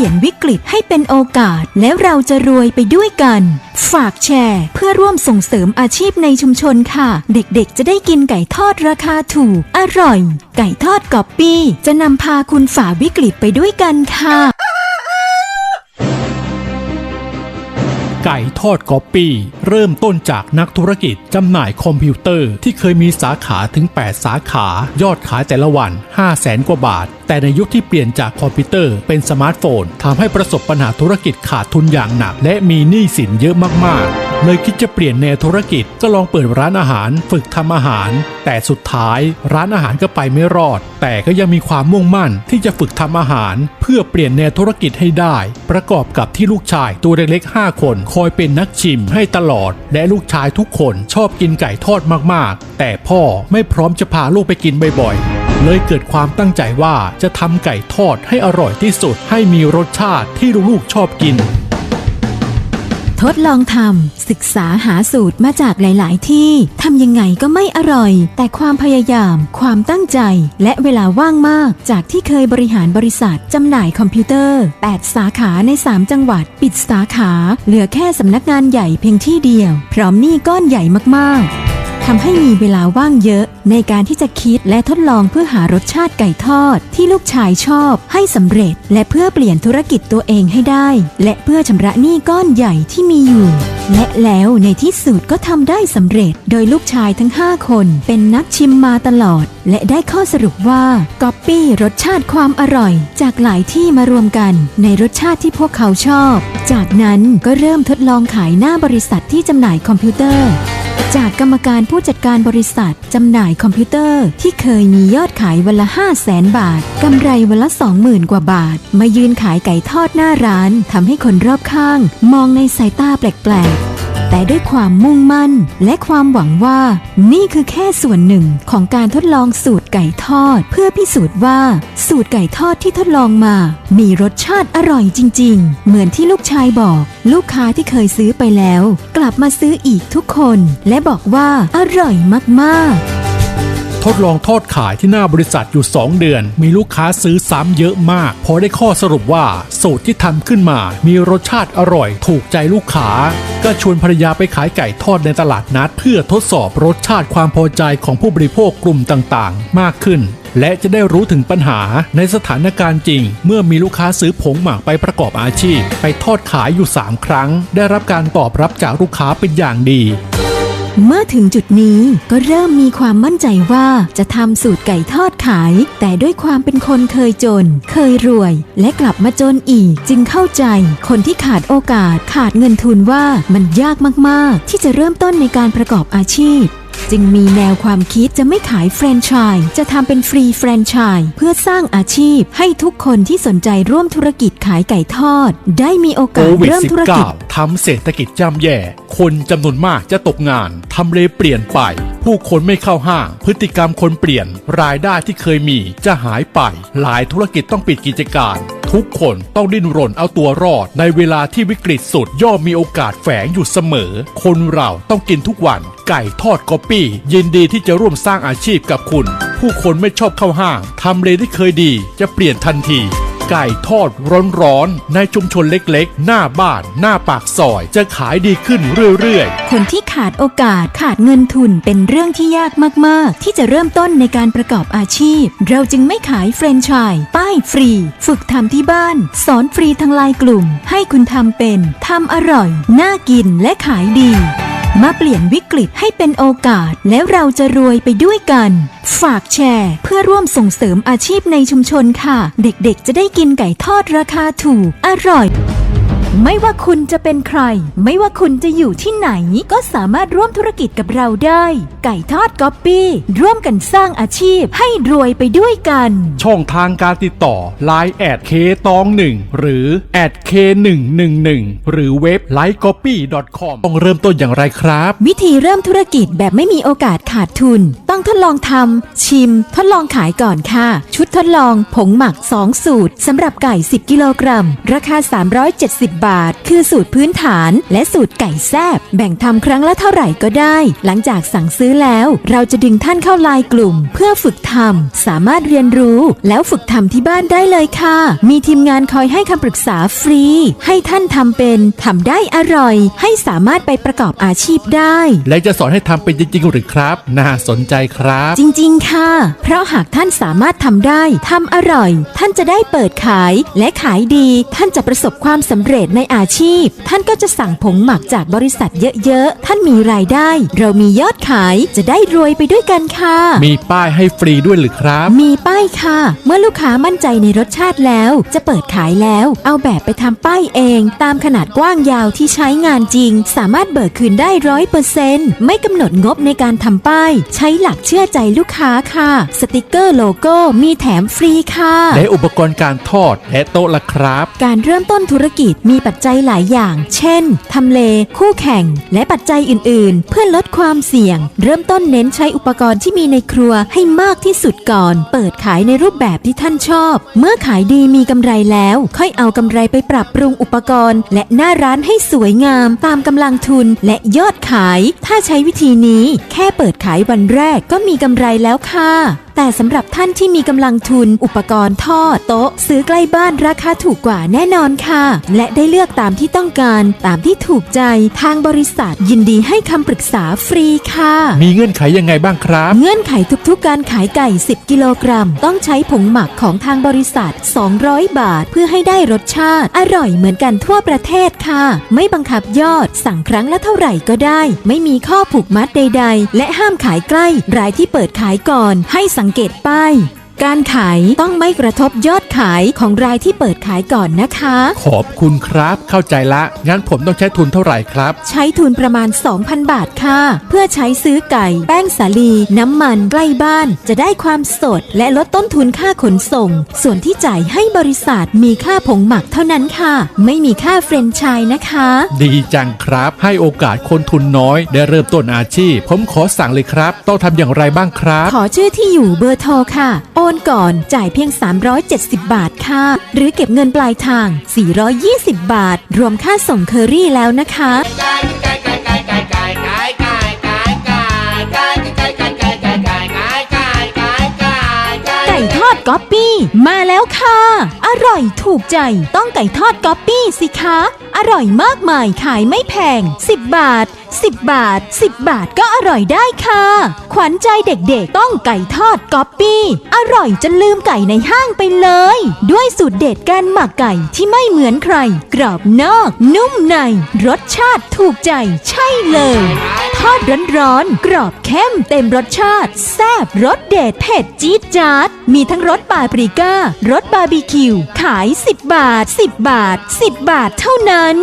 ลี่ยนวิกฤตให้เป็นโอกาส แล้วเราจะรวยไปด้วยกัน ฝากแชร์ เพื่อร่วมส่งเสริมอาชีพในชุมชนค่ะ เด็กๆ จะได้กินไก่ทอดราคาถูก อร่อย ไก่ทอดกอบปี้ จะนำพาคุณฝ่าวิกฤตไปด้วยกันค่ะ ไก่ทอดก๊อปปี้เริ่มต้นจากนักธุรกิจจำหน่ายคอมพิวเตอร์ ที่เคยมีสาขาถึง 8 สาขายอดขายแต่ละวัน 5 0 0แสนกว่าบาท แต่ในยุคที่เปลี่ยนจากคอมพิวเตอร์เป็นสมาร์ทโฟนทำให้ประสบปัญหาธุรกิจขาดทุนอย่างหนัก และมีหนี้สินเยอะมากๆเลยคิดจะเปลี่ยนแนวธุรกิจก็ลองเปิดร้านอาหาร ฝึกทำอาหาร แต่สุดท้ายร้านอาหารก็ไปไม่รอด แต่ก็ยังมีความมุ่งมั่นที่จะฝึกทำอาหาร เพื่อเปลี่ยนแนวธุรกิจให้ได้ ประกอบกับที่ลูกชายตัวเล็กๆ5คนคอยเป็นนักชิมให้ตลอด และลูกชายทุกคนชอบกินไก่ทอดมากๆ แต่พ่อไม่พร้อมจะพาลูกไปกินบ่อยๆ เลยเกิดความตั้งใจว่าจะทำไก่ทอดให้อร่อยที่สุด ให้มีรสชาติที่ลูกๆชอบกิน ทดลองทำศึกษาหาสูตรมาจากหลาย ๆ ที่ทำยังไงก็ไม่อร่อย แต่ความพยายาม ความตั้งใจ และเวลาว่างมาก จากที่เคยบริหารบริษัทจำหน่ายคอมพิวเตอร์ 8 สาขาใน 3 จังหวัด ปิดสาขา เหลือแค่สำนักงานใหญ่เพียงที่เดียว พร้อมหนี้ก้อนใหญ่มาก ๆ ทำให้มีเวลาว่างเยอะ ในการที่จะคิดและทดลองเพื่อหารสชาติไก่ทอด ที่ลูกชายชอบให้สำเร็จ และเพื่อเปลี่ยนธุรกิจตัวเองให้ได้ และเพื่อชำระหนี้ก้อนใหญ่ที่มีอยู่ และแล้วในที่สุดก็ทำได้สำเร็จ โดยลูกชายทั้ง 5 คน เป็นนักชิมมาตลอด และได้ข้อสรุปว่าก๊อปปี้รสชาติความอร่อย จากหลายที่มารวมกัน ในรสชาติที่พวกเขาชอบ จากนั้นก็เริ่มทดลองขายหน้าบริษัทที่จำหน่ายคอมพิวเตอร์ จากกรรมการผู้จัดการบริษัท จำหน่ายคอมพิวเตอร์ ที่เคยมียอดขายวันละ 5 0 0แสนบาท กำไรวันละ 20,000 กว่าบาท มายืนขายไก่ทอดหน้าร้านทำให้คนรอบข้าง มองในสายตาแปลกๆ แต่ด้วยความมุ่งมั่น และความหวังว่า นี่คือแค่ส่วนหนึ่งของการทดลองสูตรไก่ทอด เพื่อพิสูจน์ว่า สูตรไก่ทอดที่ทดลองมา มีรสชาติอร่อยจริง ๆ เหมือนที่ลูกชายบอก ลูกค้าที่เคยซื้อไปแล้ว กลับมาซื้ออีกทุกคน และบอกว่าอร่อยมากๆ ทดลองทอดขายที่หน้าบริษัทอยู่ 2 เดือน มีลูกค้าซื้อซ้ำเยอะมาก พอได้ข้อสรุปว่า สูตรที่ทำขึ้นมา มีรสชาติอร่อย ถูกใจลูกค้า ก็ชวนภรรยาไปขายไก่ทอดในตลาดนัด เพื่อทดสอบรสชาติความพอใจของผู้บริโภคกลุ่มต่างๆ มากขึ้นและจะได้รู้ถึงปัญหาในสถานการณ์จริง เมื่อมีลูกค้าซื้อผงหมักไปประกอบอาชีพ ไปทอดขายอยู่ 3 ครั้ง ได้รับการตอบรับจากลูกค้าเป็นอย่างดี เมื่อถึงจุดนี้ก็เริ่มมีความมั่นใจว่าจะทำสูตรไก่ทอดขาย แต่ด้วยความเป็นคนเคยจน เคยรวย และกลับมาจนอีก จึงเข้าใจ คนที่ขาดโอกาสขาดเงินทุนว่ามันยากมากๆ ที่จะเริ่มต้นในการประกอบอาชีพจึงมีแนวความคิดจะไม่ขายแฟรนไชส์ จะทำเป็นฟรีแฟรนไชส์เพื่อสร้างอาชีพให้ทุกคนที่สนใจร่วมธุรกิจขายไก่ทอด ได้มีโอโคกาสวิดเริ่มธุรกิจ19ทำเศรษฐกิจย่ำแย่ คนจำนวนมากจะตกงาน ทำเลเปลี่ยนไป ผู้คนไม่เข้าห้าง พฤติกรรมคนเปลี่ยน รายได้ที่เคยมีจะหายไป หลายธุรกิจต้องปิดกิจการ ทุกคนต้องดิ้นรนเอาตัวรอด ในเวลาที่วิกฤตสุดย่อมมีโอกาสแฝงอยู่เสมอ คนเราต้องกินทุกวัน ไก่ทอดกอปี้ ยินดีที่จะร่วมสร้างอาชีพกับคุณ ผู้คนไม่ชอบเข้าห้าง ทำเลที่เคยดี จะเปลี่ยนทันที ไก่ทอดร้อนๆในชุมชนเล็กๆ หน้าบ้านหน้าปากซอย จะขายดีขึ้นเรื่อยๆ คนที่ขาดโอกาสขาดเงินทุนเป็นเรื่องที่ยากมาก ๆ ที่จะเริ่มต้นในการประกอบอาชีพ เราจึงไม่ขายแฟรนไชส์ป้ายฟรี ฝึกทำที่บ้าน สอนฟรีทางไลน์กลุ่ม ให้คุณทำเป็นทำอร่อย น่ากินและขายดี มาเปลี่ยนวิกฤตให้เป็นโอกาส แล้วเราจะรวยไปด้วยกัน ฝากแชร์ เพื่อร่วมส่งเสริมอาชีพในชุมชนค่ะ เด็กๆ จะได้กินไก่ทอดราคาถูก อร่อย ไม่ว่าคุณจะเป็นใคร ไม่ว่าคุณจะอยู่ที่ไหน ก็สามารถร่วมธุรกิจกับเราได้ ไก่ทอดก๊อปปี้ ร่วมกันสร้างอาชีพให้รวยไปด้วยกัน ช่องทางการติดต่อ Line แอดเคตองหนึ่งหรือแอดเคหนึ่งหนึ่งหนึ่งหรือเว็บ l i ์ e c o p y c o m ต้องเริ่มต้นอย่างไรครับ วิธีเริ่มธุรกิจแบบไม่มีโอกาสขาดทุน ต้องทดลองทำชิม ทดลองขายก่อนค่ะ ชุดทดลองผงหมัก 2 สูตรสำหรับไก่ 10 กิโลกรัม ราคา 370 10บาท คือสูตรพื้นฐานและสูตรไก่แซบแบ่งทำครั้งละเท่าไหร่ก็ได้ หลังจากสั่งซื้อแล้ว เราจะดึงท่านเข้าไลน์กลุ่ม เพื่อฝึกทำสามารถเรียนรู้แล้วฝึกทำที่บ้านได้เลยค่ะ มีทีมงานคอยให้คำปรึกษาฟรี ให้ท่านทำเป็นทำได้อร่อย ให้สามารถไปประกอบอาชีพได้ และจะสอนให้ทำเป็นจริงๆหรือครับ น่าสนใจครับ จริง ๆ ค่ะ เพราะหากท่านสามารถทำได้ทำอร่อย ท่านจะได้เปิดขายและขายดี ท่านจะประสบความสำเร็จในอาชีพ ท่านก็จะสั่งผงหมักจากบริษัทเยอะๆ ท่านมีรายได้ เรามียอดขายจะได้รวยไปด้วยกันค่ะ มีป้ายให้ฟรีด้วยหรือครับ มีป้ายค่ะ เมื่อลูกค้ามั่นใจในรสชาติแล้ว จะเปิดขายแล้ว เอาแบบไปทำป้ายเอง ตามขนาดกว้างยาวที่ใช้งานจริง สามารถเบิกคืนได้ร้อยเปอร์เซ็นต์ไม่กำหนดงบในการทำป้าย ใช้หลักเชื่อใจลูกค้าค่ะ สติกเกอร์โลโก้มีแถมฟรีค่ะและอุปกรณ์การทอดและโต๊ะละครับ การเริ่มต้นธุรกิจมีปัจจัยหลายอย่าง เช่น ทำเล คู่แข่ง และปัจจัยอื่น ๆ เพื่อลดความเสี่ยง เริ่มต้นเน้นใช้อุปกรณ์ที่มีในครัวให้มากที่สุดก่อน เปิดขายในรูปแบบที่ท่านชอบ เมื่อขายดีมีกำไรแล้ว ค่อยเอากำไรไปปรับปรุงอุปกรณ์ และหน้าร้านให้สวยงาม ตามกำลังทุนและยอดขาย ถ้าใช้วิธีนี้ แค่เปิดขายวันแรกก็มีกำไรแล้วค่ะ แต่สำหรับท่านที่มีกำลังทุน อุปกรณ์ทอดโต๊ะ ซื้อใกล้บ้านราคาถูกกว่าแน่นอนค่ะ และได้เลือกตามที่ต้องการตามที่ถูกใจทางบริษัท ยินดีให้คำปรึกษาฟรีค่ะ มีเงื่อนไขยังไงบ้างครับ เงื่อนไขทุกๆ การขายไก่ 10 กิโลกรัม ต้องใช้ผงหมักของทางบริษัท 200 บาท เพื่อให้ได้รสชาติ อร่อยเหมือนกันทั่วประเทศค่ะ ไม่บังคับยอด สั่งครั้งละเท่าไหร่ก็ได้ ไม่มีข้อผูกมัดใด ๆ และห้ามขายใกล้รายที่เปิดขายก่อน ให้สังเกตป้าย การขายต้องไม่กระทบยอดขายของรายที่เปิดขายก่อนนะคะ ขอบคุณครับ เข้าใจละ งั้นผมต้องใช้ทุนเท่าไหร่ครับ ใช้ทุนประมาณ 2,000 บาทค่ะ เพื่อใช้ซื้อไก่ แป้งสาลี น้ำมันใกล้บ้าน จะได้ความสด และลดต้นทุนค่าขนส่ง ส่วนที่จ่ายให้บริษัทมีค่าผงหมักเท่านั้นค่ะ ไม่มีค่าเฟรนไชส์นะคะ ดีจังครับ ให้โอกาสคนทุนน้อย ได้เริ่มต้นอาชีพ ผมขอสั่งเลยครับ ต้องทำอย่างไรบ้างครับ ขอชื่อที่อยู่เบอร์โทรค่ะโอนก่อนจ่ายเพียง 370 บาทค่ะ หรือเก็บเงินปลายทาง 420 บาท รวมค่าส่งเคอรี่แล้วนะคะไก่ทอดก๊อปปี้มาแล้วค่ะ อร่อยถูกใจต้องไก่ทอดก๊อปปี้สิคะ อร่อยมากมายขายไม่แพง 10 บาท 10 บาท 10 บาทก็อร่อยได้ค่ะ ขวัญใจเด็กๆ ต้องไก่ทอดก๊อปปี้ อร่อยจนลืมไก่ในห้างไปเลย ด้วยสูตรเด็ดการหมักไก่ที่ไม่เหมือนใคร กรอบนอก นุ่มใน รสชาติถูกใจใช่เลย ทอดร้อนๆกรอบเข้มเต็มรสชาติ แซ่บรสเด็ดเผ็ดจี๊ดจ๊าด มีทั้งรสปาปริก้ารสบาร์บีคิว ขาย 10 บาท 10 บาท 10 บาทเท่านั้น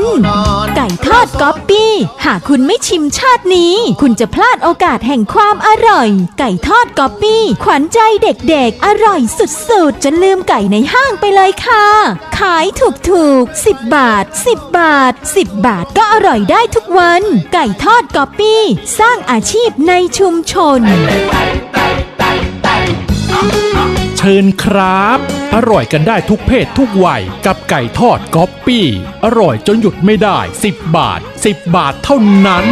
ไก่ทอดก๊อปปี้ หากคุณไม่ชิมชาตินี้ คุณจะพลาดโอกาสแห่งความอร่อย ไก่ทอดกอปปี้ ขวัญใจเด็กๆ อร่อยสุดๆ จนลืมไก่ในห้างไปเลยค่ะ ขายถูกๆ 10 บาท 10 บาท 10 บาทก็อร่อยได้ทุกวัน ไก่ทอดกอปปี้ สร้างอาชีพในชุมชน เชิญครับ อร่อยกันได้ทุกเพศทุกวัยกับไก่ทอดก๊อปปี้ อร่อยจนหยุดไม่ได้ 10 บาท 10 บาทเท่านั้น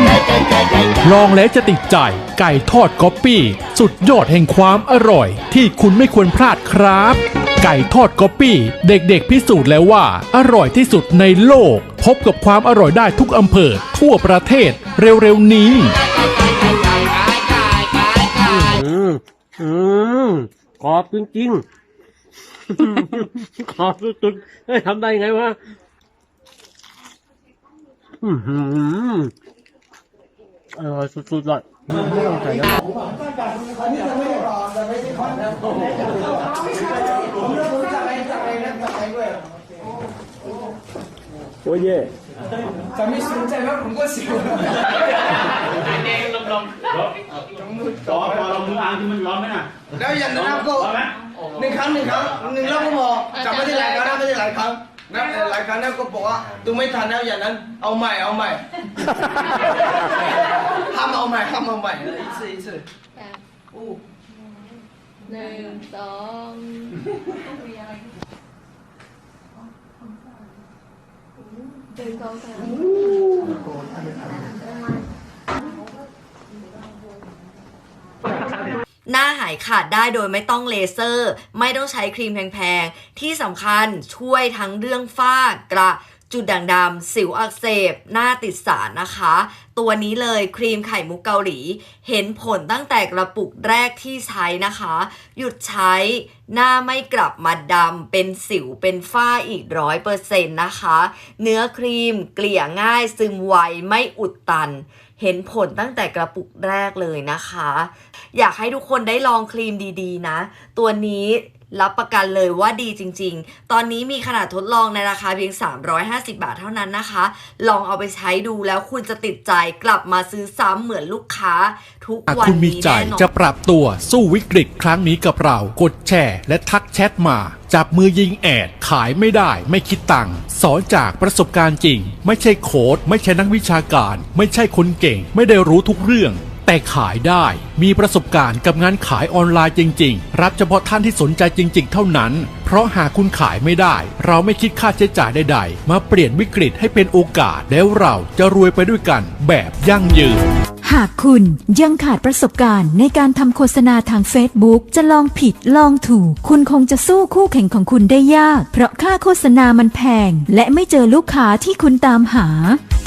ลองแล้วจะติดใจไก่ทอดก๊อปปี้ สุดยอดแห่งความอร่อย ที่คุณไม่ควรพลาดครับ ไก่ทอดก๊อปปี้เด็กๆพิสูจน์แล้วว่า อร่อยที่สุดในโลก พบกับความอร่อยได้ทุกอำเภอ ทั่วประเทศเร็วๆนี้ อืมอืม กรอบจริงๆกรอบสุดๆเฮ้ยทำได้ไงวะอือหืออร่อยสุดๆเลยไม่ต้องใส่น้ำโอ้ยเย่แล้ว อย่างนั้นก็หนึ่งครั้งหนึ่งครั้งหนึ่งรอบก็พอจับไม่ได้หลายครั้งนะไม่ได้หลายครั้งนะหลายครั้งนะก็บอกว่าดูไม่ทันแล้วอย่างนั้น เอาใหม่เอาใหม่ห้ามเอาใหม่ห้ามเอาใหม่อีกสิอีกสิอู้หนึ่งสองหนึ่งสองสาม หน้าหายขาดได้โดยไม่ต้องเลเซอร์ ไม่ต้องใช้ครีมแพงๆ ที่สำคัญช่วยทั้งเรื่องฝ้ากระจุดด่างดำสิวอักเสบ หน้าติดสารนะคะ ตัวนี้เลยครีมไข่มุกเกาหลี เห็นผลตั้งแต่กระปุกแรกที่ใช้นะคะ หยุดใช้หน้าไม่กลับมาดำเป็นสิวเป็นฝ้าอีกร้อยเปอร์เซ็นต์นะคะ เนื้อครีมเกลี่ยง่ายซึมไวไม่อุดตัน เห็นผลตั้งแต่กระปุกแรกเลยนะคะ อยากให้ทุกคนได้ลองครีมดีๆ นะ ตัวนี้รับประกันเลยว่าดีจริง ๆ ตอนนี้มีขนาดทดลองในราคาเพียง 350 บาทเท่านั้นนะคะ ลองเอาไปใช้ดูแล้วคุณจะติดใจกลับมาซื้อซ้ำเหมือนลูกค้า ทุกวันคุณมีใจจะปรับตัวสู้วิกฤตครั้งนี้กับเรา กดแชร์และทักแชทมา จับมือยิงแอดขายไม่ได้ไม่คิดตังค์ สอนจากประสบการณ์จริง ไม่ใช่โค้ดไม่ใช่นักวิชาการ ไม่ใช่คนเก่ง ไม่ได้รู้ทุกเรื่อง แต่ขายได้ มีประสบการณ์กับงานขายออนไลน์จริง ๆ รับเฉพาะท่านที่สนใจจริง ๆ เท่านั้น เพราะหากคุณขายไม่ได้ เราไม่คิดค่าใช้จ่ายใดๆ มาเปลี่ยนวิกฤตให้เป็นโอกาสแล้วเราจะรวยไปด้วยกันแบบยั่งยืน หากคุณยังขาดประสบการณ์ในการทำโฆษณาทาง Facebook จะลองผิดลองถูก คุณคงจะสู้คู่แข่งของคุณได้ยาก เพราะค่าโฆษณามันแพง และไม่เจอลูกค้าที่คุณตามหา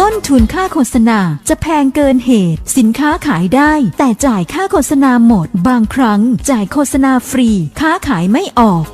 ต้นทุนค่าโฆษณาจะแพงเกินเหตุ สินค้าขายได้ แต่จ่ายค่าโฆษณาหมด บางครั้ง จ่ายโฆษณาฟรี ค้าขายไม่ออก